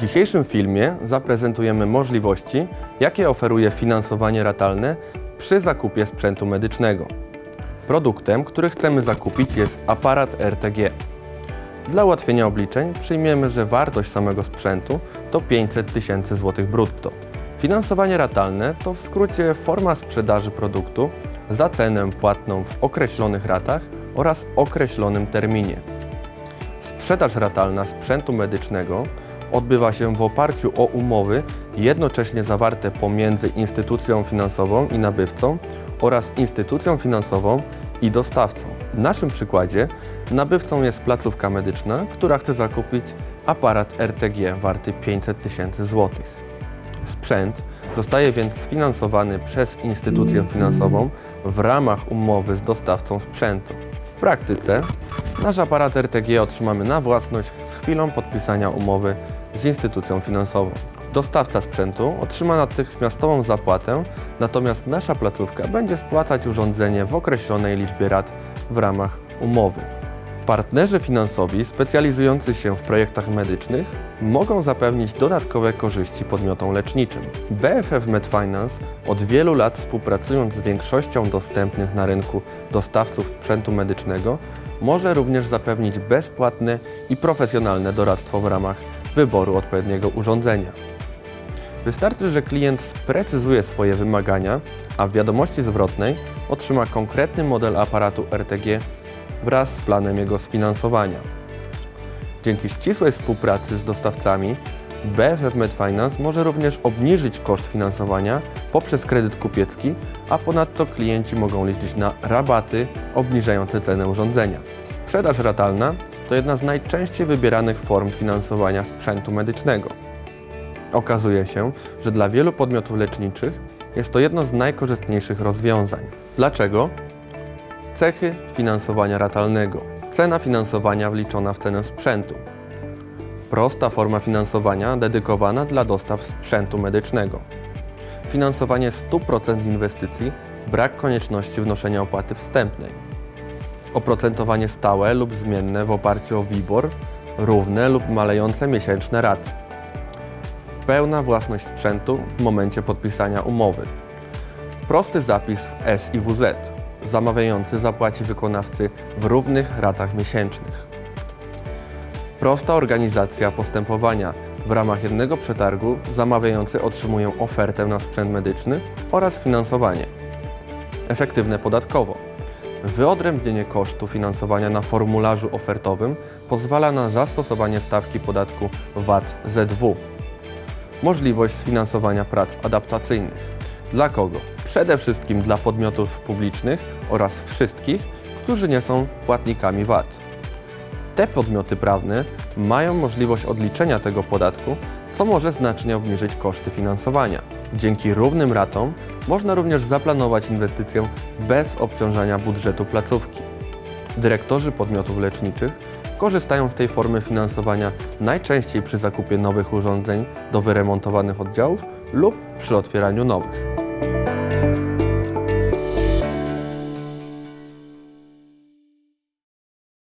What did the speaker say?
dzisiejszym filmie zaprezentujemy możliwości, jakie oferuje finansowanie ratalne przy zakupie sprzętu medycznego. Produktem, który chcemy zakupić jest aparat RTG. Dla ułatwienia obliczeń przyjmiemy, że wartość samego sprzętu to 500 tysięcy złotych brutto. Finansowanie ratalne to w skrócie forma sprzedaży produktu za cenę płatną w określonych ratach oraz określonym terminie. Sprzedaż ratalna sprzętu medycznego odbywa się w oparciu o umowy jednocześnie zawarte pomiędzy instytucją finansową i nabywcą oraz instytucją finansową i dostawcą. W naszym przykładzie nabywcą jest placówka medyczna, która chce zakupić aparat RTG warty 500 tysięcy złotych. Sprzęt zostaje więc sfinansowany przez instytucję finansową w ramach umowy z dostawcą sprzętu. W praktyce nasz aparat RTG otrzymamy na własność z chwilą podpisania umowy z instytucją finansową. Dostawca sprzętu otrzyma natychmiastową zapłatę, natomiast nasza placówka będzie spłacać urządzenie w określonej liczbie rat w ramach umowy. Partnerzy finansowi specjalizujący się w projektach medycznych mogą zapewnić dodatkowe korzyści podmiotom leczniczym. BFF MedFinance od wielu lat współpracując z większością dostępnych na rynku dostawców sprzętu medycznego może również zapewnić bezpłatne i profesjonalne doradztwo w ramach wyboru odpowiedniego urządzenia. Wystarczy, że klient sprecyzuje swoje wymagania, a w wiadomości zwrotnej otrzyma konkretny model aparatu RTG wraz z planem jego sfinansowania. Dzięki ścisłej współpracy z dostawcami, BFF MedFinance może również obniżyć koszt finansowania poprzez kredyt kupiecki, a ponadto klienci mogą liczyć na rabaty obniżające cenę urządzenia. Sprzedaż ratalna to jedna z najczęściej wybieranych form finansowania sprzętu medycznego. Okazuje się, że dla wielu podmiotów leczniczych jest to jedno z najkorzystniejszych rozwiązań. Dlaczego? Cechy finansowania ratalnego. Cena finansowania wliczona w cenę sprzętu. Prosta forma finansowania dedykowana dla dostaw sprzętu medycznego. Finansowanie 100% inwestycji, brak konieczności wnoszenia opłaty wstępnej. Oprocentowanie stałe lub zmienne w oparciu o WIBOR, równe lub malejące miesięczne raty. Pełna własność sprzętu w momencie podpisania umowy. Prosty zapis w SIWZ. Zamawiający zapłaci wykonawcy w równych ratach miesięcznych. Prosta organizacja postępowania. W ramach jednego przetargu zamawiający otrzymują ofertę na sprzęt medyczny oraz finansowanie. Efektywne podatkowo. Wyodrębnienie kosztu finansowania na formularzu ofertowym pozwala na zastosowanie stawki podatku VAT-ZW. Możliwość sfinansowania prac adaptacyjnych. Dla kogo? Przede wszystkim dla podmiotów publicznych oraz wszystkich, którzy nie są płatnikami VAT. Te podmioty prawne mają możliwość odliczenia tego podatku, co może znacznie obniżyć koszty finansowania. Dzięki równym ratom można również zaplanować inwestycję bez obciążania budżetu placówki. Dyrektorzy podmiotów leczniczych korzystają z tej formy finansowania najczęściej przy zakupie nowych urządzeń do wyremontowanych oddziałów lub przy otwieraniu nowych.